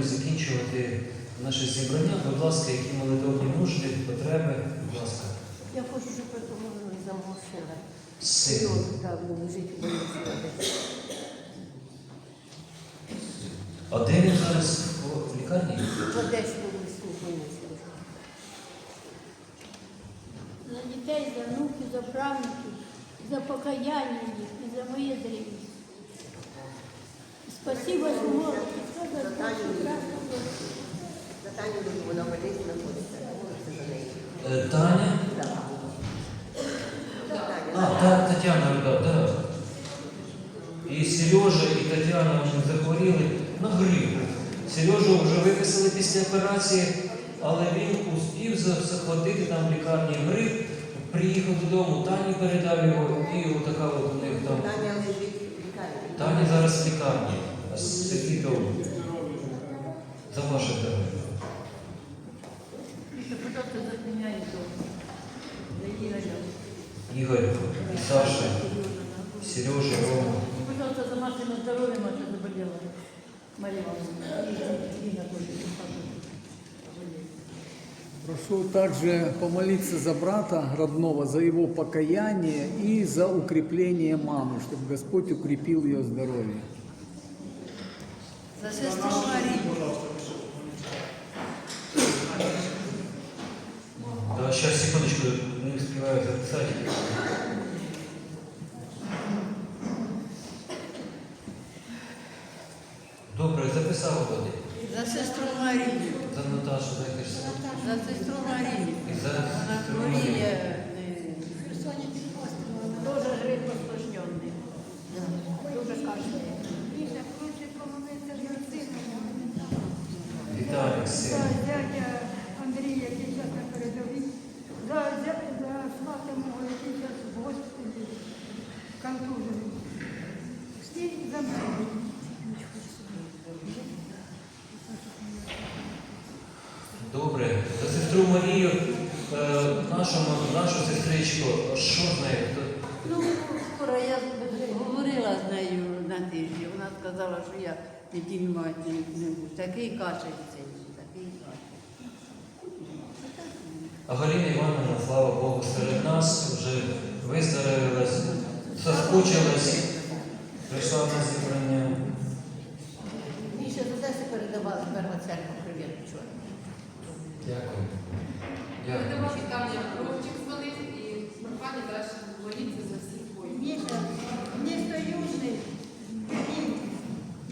буду закінчувати наше зібрання. Будь ласка, які молитовні нужди, потреби, будь ласка. Я хочу, щоб ви помогли за мого сина. Син. Так, він лежить у больниці. А де він зараз О, в лікарні? В Одеському лісу в за дітей, за внуків, за правнуків, за покаяння їх і за моє древність. Спасибо, що можете. За Таню дуже вона в больниці знаходиться. Молиться за неї. Е, Таня? Так. А, та, Тетяна, да, да. І Сережа, і Тетяна вони захворіли на грип. Сережу вже виписали після операції, але він успів захватити там в лікарні грип, приїхав додому, Тані передав його, і отака от у них там. Таня лежить. Таня зараз в лікарні. А Сергій довго. За ваше здоров'я. Ігор, Саша, Сережа, Рома. Пожалуйста, за Машину здоровье, Маша заболела. Мария Ивановна. Ирина тоже. Прошу также помолиться за брата родного, за его покаяние и за укрепление мамы, чтобы Господь укрепил ее здоровье. За сестру Марию. Да, сейчас, секундочку, не успеваю записать. Добре, записав води. За сестру Марію, За Наташу, дай кажеш. за сестру Марію. І за Вона сестру хворіє. Марію. е, Тоже гриб осложненный. Дуже кашляє. Віталік, За син. дядя Андрія, який зараз на передовій, за, за свата мого, який зараз в госпіталі, контужений. Всі за мене. Добре. За сестру Марію, е, нашу, нашу сестричку, що з нею? Ну, скоро я говорила з нею на тижні. Вона сказала, що я не піднімати не, не буду. Такий кашель цей, такий кашель. А Галина Івановна, слава Богу, серед нас вже виздоровилась, соскучилась, прийшла на зібрання. Міша з Одеси передавала перша церква. Привіт, вчора. Дякую. Дякую. Передавав вітання Ромчик дзвонив і прохання далі моліться за всіх воїнів. Міша, місто Южний, Київ,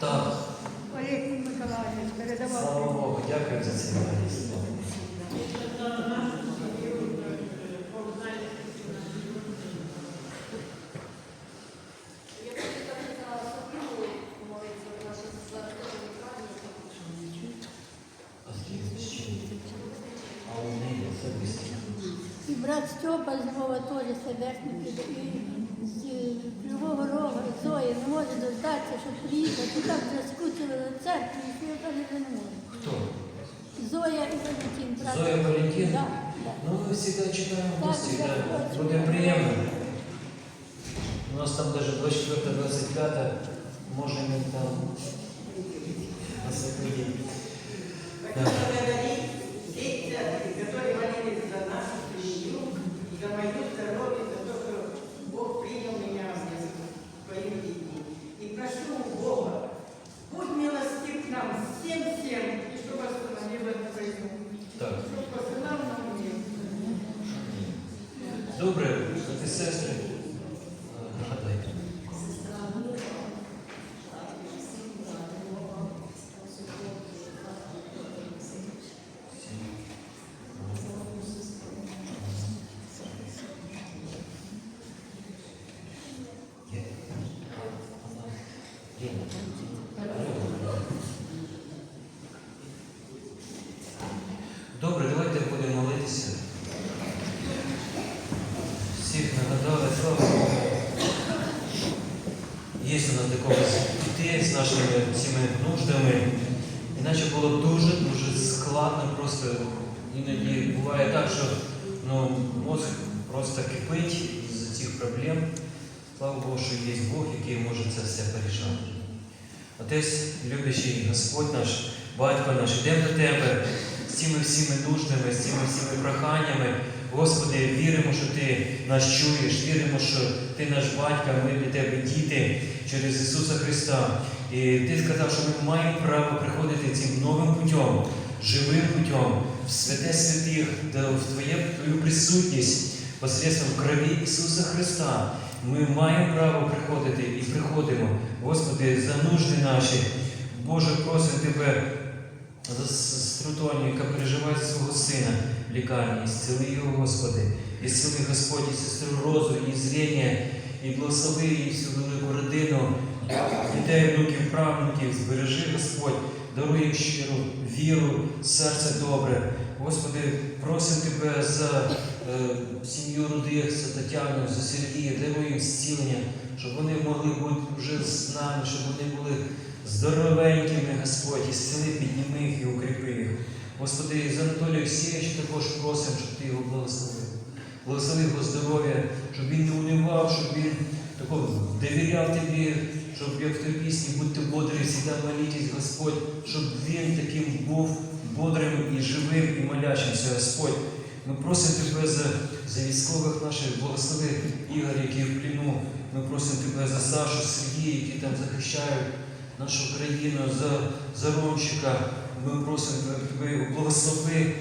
Так, Олег Миколаївич передавав. слава Богу, дякую за ці молитви. А скільки ще? А у неї особисті. І брат Степа з Львова теж сердечник. І з Кривого Рога, Зоя не може дождатися, щоб приїхати. Так вже скучили на церкві, що я каже, не можу. Хто? Зоя і Валентин. Зоя Валентин? Да, да. Ну, ми завжди читаємо гості, так, да. буде приємно. У нас там даже 24-25 можемо там насадити. Сестри. Нагадайте. Є. Є. Добре, давайте будемо молитися. Всіх нагадали, слава Богу. Є до когось дітей з нашими цими нуждами. Іначе було дуже-дуже складно, просто іноді буває так, що ну, мозг просто кипить з цих проблем. Слава Богу, що є Бог, який може це все порішати. Отець, любящий Господь наш, Батько наш, йдемо до Тебе з цими всіми нуждами, з цими всіми проханнями. Господи, віримо, що Ти нас чуєш, віримо, що Ти наш батько, ми для Тебе діти через Ісуса Христа. І Ти сказав, що ми маємо право приходити цим новим путем, живим путем, в святе святих, в Твою присутність посредством крові Ісуса Христа. Ми маємо право приходити і приходимо, Господи, за нужди наші. Боже, просимо Тебе за струтоню, яка переживає свого сина лікарні, зціли його, Господи, і зціли Господь, і сестру Розу, і зріння, і благослови її всю велику родину, дітей, внуків, правнуків, збережи Господь, даруй їм щиру віру, серце добре. Господи, просимо Тебе за е, сім'ю Рудих, за Тетяну, за Сергія, даруй їм зцілення, щоб вони могли бути вже з нами, щоб вони були здоровенькими, Господь, і зціли, підніми їх і укріпи їх. Господи, за Анатолія Олексійовича також просимо, щоб Ти його благословив. Благослови його здоров'я, щоб він не унивав, щоб він тако довіряв тобі, щоб як в тій пісні будьте бодрі, всегда молітесь, Господь, щоб він таким був бодрим і живим, і молящимся, Господь. Ми просимо Тебе за, за військових наших, благослови Ігор, який в пліну. Ми просимо Тебе за Сашу, Сергія, які там захищають нашу країну, за, за Ромчика. Ми просимо Тебе, благослови,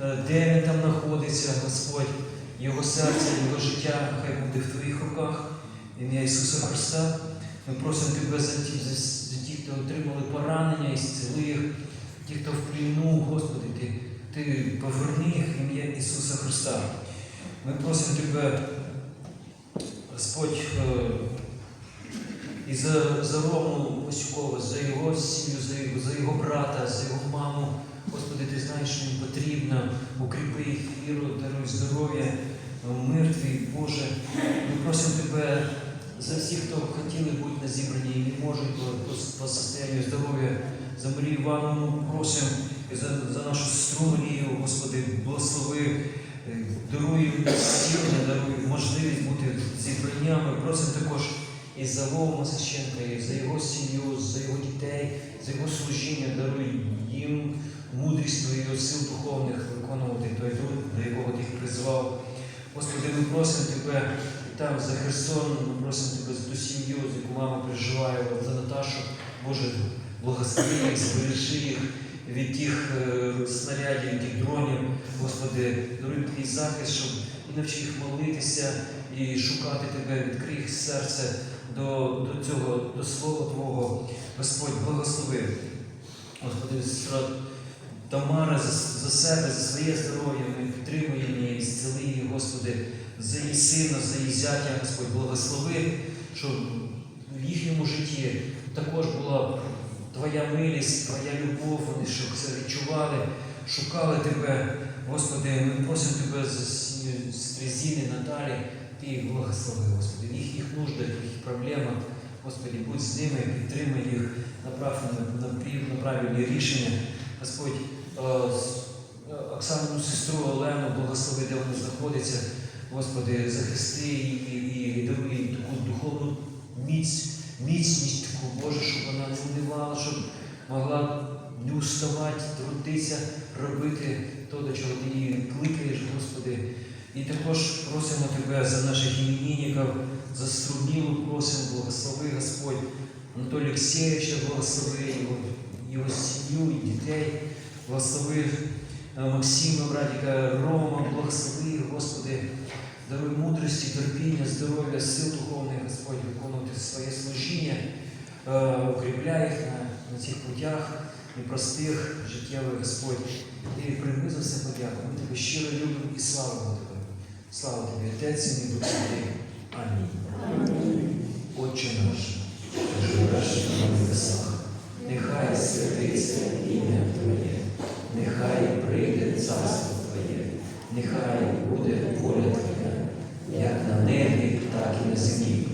е, де він там знаходиться, Господь, його серце, його життя, хай буде в Твоїх руках. Ім'я Ісуса Христа. Ми просимо Тебе за за, за ті, хто отримали поранення і зціли їх, ті, хто в пліну, Господи, Ти, ти поверни їх ім'я Ісуса Христа. Ми просимо Тебе, Господь, е, і за, за Рому Васюкова, за його сім'ю, за його, за його брата, за його маму. Господи, ти знаєш, що їм потрібно, укріпи їх віру, даруй здоров'я, мир твій, Боже. Ми просимо Тебе за всіх, хто хотіли бути на зібранні і не можуть по, по, по состоянню здоров'я, за Марію Івановну просимо і за, за нашу сестру Марію, Господи, благослови, е, даруй їм даруй можливість бути зібраннями. Просимо також і за Вову Масаченка, і за його сім'ю, за його дітей, за його служіння, даруй їм мудрість Твою, сил духовних виконувати той труд, до якого ти їх призвав. Господи, ми просимо Тебе там за Херсон, ми просимо Тебе за ту сім'ю, з яку мама переживає, за Наташу, Боже, благослови їх, збережи їх від тих е, снарядів, від тих дронів. Господи, даруй твій захист, щоб і навчи їх молитися і шукати Тебе, відкрий їх серце до, до цього, до Слова Твого. Господь, благослови. Господи, Тамара за, за себе, за своє здоров'я, ми підтримуємо її, зціли її, Господи, за її сина, за її зятя, Господь, благослови, щоб в їхньому житті також була Твоя милість, Твоя любов, вони щоб це відчували, шукали Тебе. Господи, ми просимо Тебе за сім'ю сестри Зіни, Наталі, Ти їх благослови, Господи, в їхніх нуждах, в їхніх проблемах. Господи, будь з ними, підтримай їх, направ на, правильні рішення. Господь, е, е, Оксану сестру Олену, благослови, де вони знаходяться. Господи, захисти її і, даруй їй таку духовну міць, міцність таку, Боже, щоб вона не унивала, щоб могла не уставати, трудитися, робити то, до чого ти її кликаєш, Господи. І також просимо Тебе за наших іменинників, за струнілу просимо, благослови Господь. Анатолія Олексійовича благослови його, його сім'ю і дітей, благослови е, Максима, братика Рома, благослови Господи, даруй мудрості, терпіння, здоров'я, сил духовних, Господь, виконувати своє служіння, е, укріпляй їх на, на цих путях непростих, життєвих, Господь. І прийми за все подяку. Ми тебе щиро любимо і славимо. Слава тобі, Отець, і Духові. Амінь. Отче наш, що живеш на небесах, нехай святиться ім'я Твоє, нехай прийде царство Твоє, нехай буде воля Твоя, як на небі, так і на землі.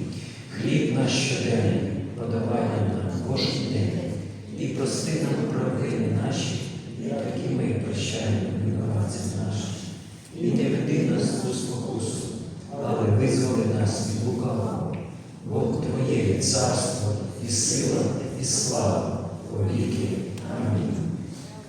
Хліб наш щоденний подавай нам кожен день і прости нам. Senhor.